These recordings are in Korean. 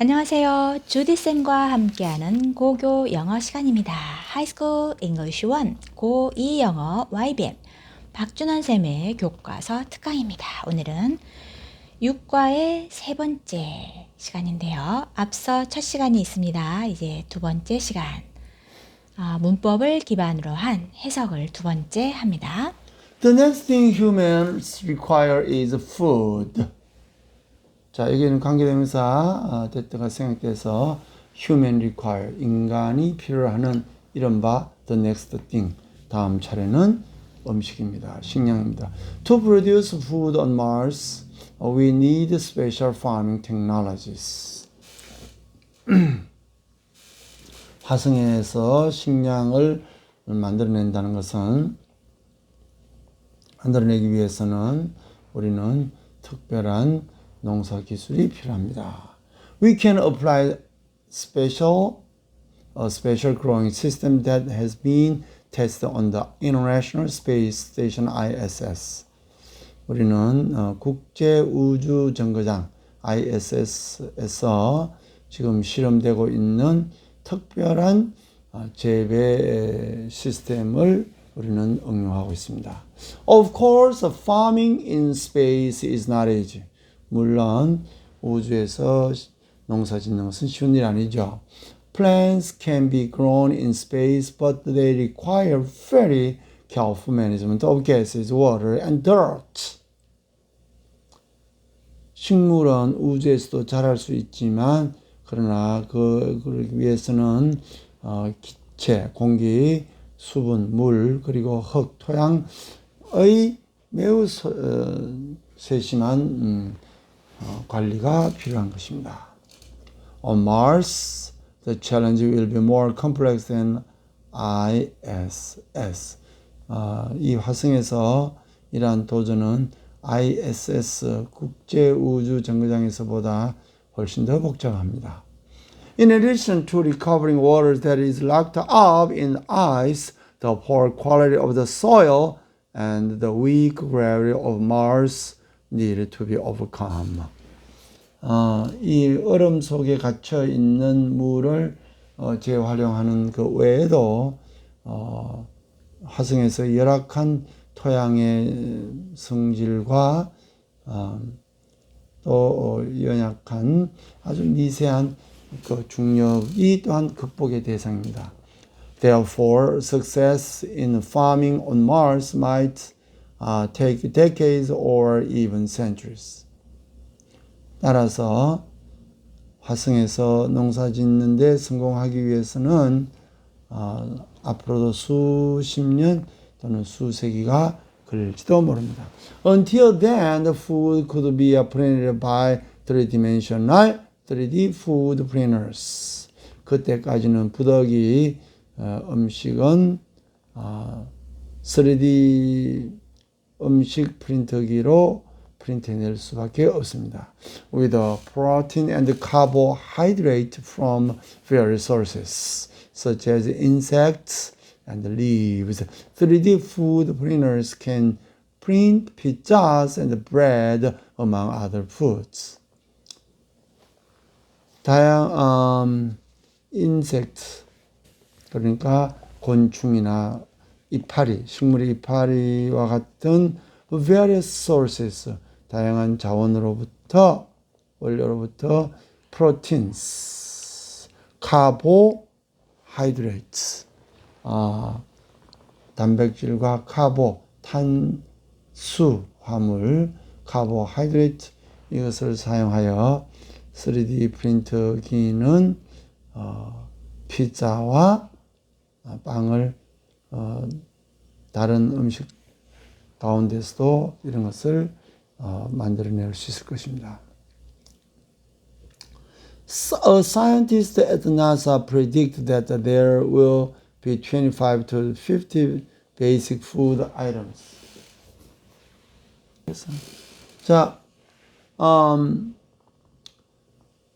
안녕하세요. 주디쌤과 함께하는 고교 영어 시간입니다. 하이스쿨 잉글리시 1 고2 영어 YBM 박준환 쌤의 교과서 특강입니다. 오늘은 6과의 세 번째 시간인데요. 앞서 첫 시간이 있습니다. 이제 두 번째 시간. 아, 문법을 기반으로 한 해석을 두 번째 합니다. The next thing humans require is food. 자, 여기는 관계대명사 아, 됐다가 생각돼서 human require 인간이 필요로 하는 이른바 the next thing 다음 차례는 음식입니다. 식량입니다. To produce food on Mars, we need special farming technologies. 화성에서 식량을 만들어낸다는 것은 만들어내기 위해서는 우리는 특별한 농사 기술이 필요합니다. We can apply special a special growing system that has been tested on the International Space Station ISS. 우리는 어, 국제 우주 정거장 ISS에서 지금 실험되고 있는 특별한 어, 재배 시스템을 우리는 응용하고 있습니다. Of course, farming in space is not easy. 물론 우주에서 농사 짓는 것은 쉬운 일 아니죠. Plants can be grown in space, but they require very careful management of gases, water, and dirt. 식물은 우주에서도 자랄 수 있지만 그러나 그 그러기 위해서는 어, 기체, 공기, 수분, 물 그리고 흙, 토양의 매우 서, 어, 세심한 음, 어, 관리가 필요한 것입니다. On Mars, the challenge will be more complex than ISS. 어, 이 화성에서 이러한 도전은 ISS 국제우주정거장에서보다 훨씬 더 복잡합니다. In addition to recovering water that is locked up in ice, the poor quality of the soil and the weak gravity of Mars need to be overcome. 어, 이 얼음 속에 갇혀 있는 물을 어, 재활용하는 그 외에도 어, 화성에서 열악한 토양의 성질과 어, 또 연약한 아주 미세한 그 중력이 또한 극복의 대상입니다. Therefore, success in farming on Mars might uh, take decades or even centuries. 따라서 화성에서 농사 짓는데 성공하기 위해서는 어, 앞으로도 수십 년 또는 수세기가 걸릴지도 모릅니다. Until then, the food could be printed by three-dimensional 3D food printers. 그때까지는 부덕이 어, 음식은 어, 3D 음식 프린터기로 프린트해낼 수밖에 없습니다. With a protein and carbohydrate from various sources, such as insects and leaves. 3D food printers can print pizzas and bread, among other foods. 다양 음, 인섹트 그러니까 곤충이나 이파리, 식물의 이파리와 같은 various sources 다양한 자원으로부터 원료로부터 proteins, carbohydrates 아, 단백질과 카보, 탄수 화물, carbohydrate 이것을 사용하여 3D 프린터기는 어, 피자와 빵을 어, 다른 음식 가운데서도 이런 것을 어, 만들어낼 수 있을 것입니다. A scientist at NASA predict that there will be 25 to 50 basic food items. 자, 음,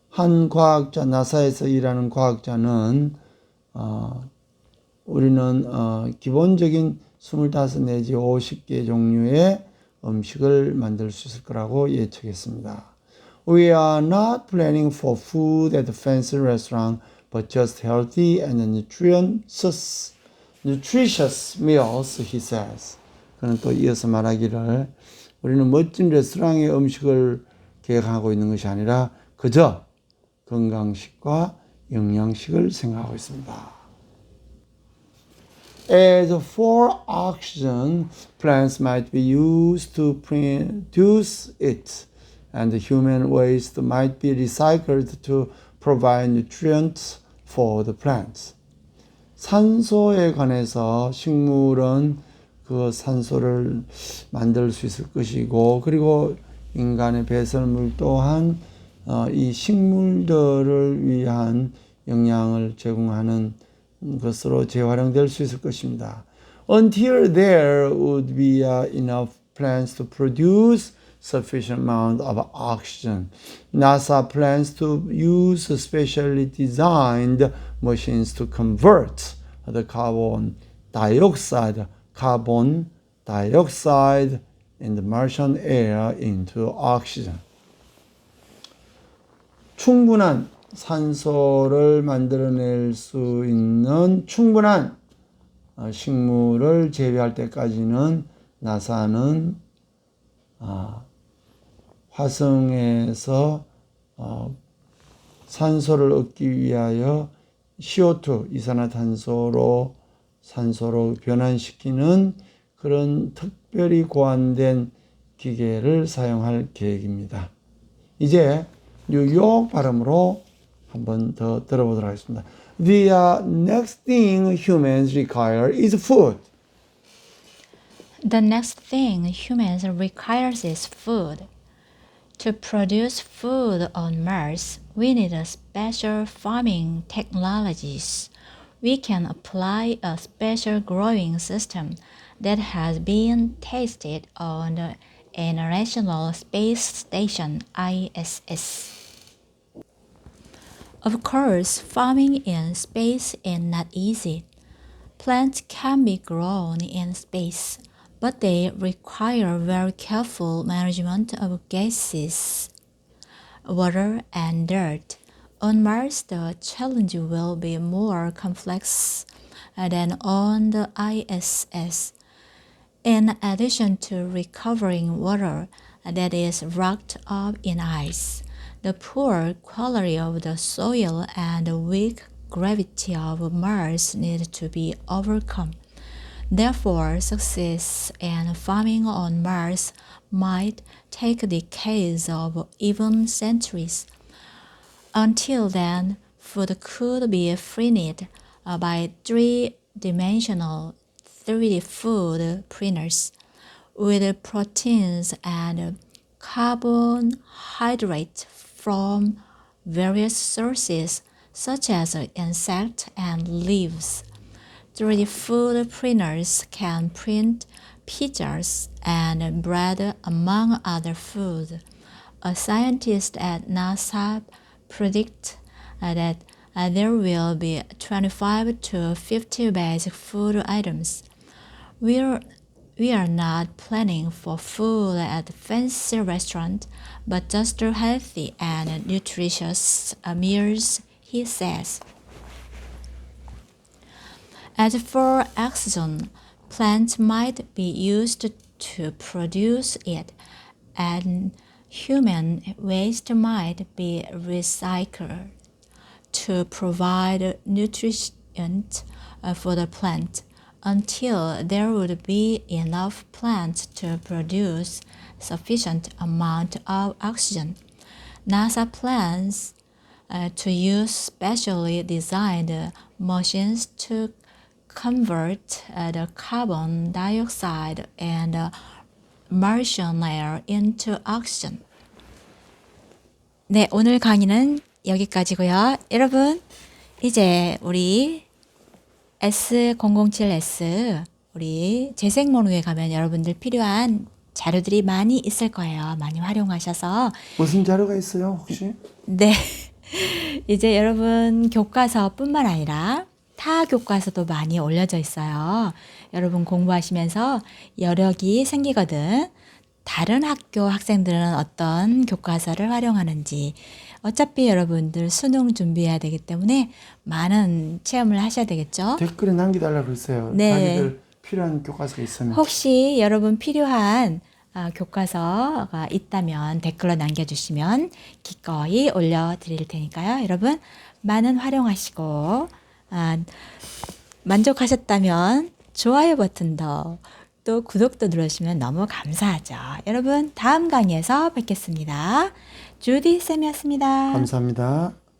한 과학자, 나사에서 일하는 과학자는, 어, 우리는, 어, 기본적인 25 내지 50개 종류의 음식을 만들 수 있을 거라고 예측했습니다. We are not planning for food at the fancy restaurant, but just healthy and nutritious, nutritious meals, he says. 그는 또 이어서 말하기를 우리는 멋진 레스토랑의 음식을 계획하고 있는 것이 아니라 그저 건강식과 영양식을 생각하고 있습니다. As for oxygen, plants might be used to produce it, and human waste might be recycled to provide nutrients for the plants. 산소에 관해서 식물은 그 산소를 만들 수 있을 것이고, 그리고 인간의 배설물 또한 어, 이 식물들을 위한 영양을 제공하는 것으로 재활용될 수 있을 것입니다. Until there would be uh, enough plants to produce sufficient amount of oxygen, NASA plans to use specially designed machines to convert the carbon dioxide, carbon dioxide in the Martian air into oxygen. 충분한 산소를 만들어낼 수 있는 충분한 어, 식물을 재배할 때까지는 나사는 아, 화성에서 어, 산소를 얻기 위하여 CO2 이산화탄소로 산소로 변환시키는 그런 특별히 고안된 기계를 사용할 계획입니다. 이제 뉴욕 발음으로 한번 더 들어보도록 하겠습니다. The uh, next thing humans require is food. The next thing humans requires is food. To produce food on Mars, we need a special farming technologies. We can apply a special growing system that has been tested on the International Space Station ISS. Of course, farming in space is not easy. Plants can be grown in space, but they require very careful management of gases, water, and dirt. On Mars, the challenge will be more complex than on the ISS. In addition to recovering water that is locked up in ice, the poor quality of the soil and the weak gravity of Mars need to be overcome. Therefore, success in farming on Mars might take decades or even centuries. Until then, food could be printed uh, by three dimensional 3D food printers with proteins and carbohydrates from various sources such as insects and leaves. 3D food printers can print pizzas and bread among other food. A scientist at NASA predicts that there will be 25 to 50 basic food items. We're, we are not planning for food at a fancy restaurant, but just healthy and nutritious meals, he says. As for oxygen, plants might be used to produce it, and human waste might be recycled to provide nutrient uh, for the plant until there would be enough plants to produce sufficient amount of oxygen. NASA plans uh, to use specially designed machines to convert uh, the carbon dioxide and uh, Martian air into oxygen. 네, 오늘 강의는 여기까지고요. 여러분, 이제 우리 S007S 우리 재생모노에 가면 여러분들 필요한 자료들이 많이 있을 거예요. 많이 활용하셔서 무슨 자료가 있어요, 혹시? 네. 이제 여러분 교과서뿐만 아니라 타 교과서도 많이 올려져 있어요. 여러분 공부하시면서 여력이 생기거든. 다른 학교 학생들은 어떤 교과서를 활용하는지 어차피 여러분들 수능 준비해야 되기 때문에 많은 체험을 하셔야 되겠죠. 댓글에 남겨달라 그랬어요. 네. 자기들 필요한 교과서가 있으면. 혹시 여러분 필요한 아, 교과서가 있다면 댓글로 남겨주시면 기꺼이 올려드릴 테니까요. 여러분 많은 활용하시고 아, 만족하셨다면 좋아요 버튼도 또 구독도 눌러주시면 너무 감사하죠. 여러분 다음 강의에서 뵙겠습니다. 주디 쌤이었습니다. 감사합니다.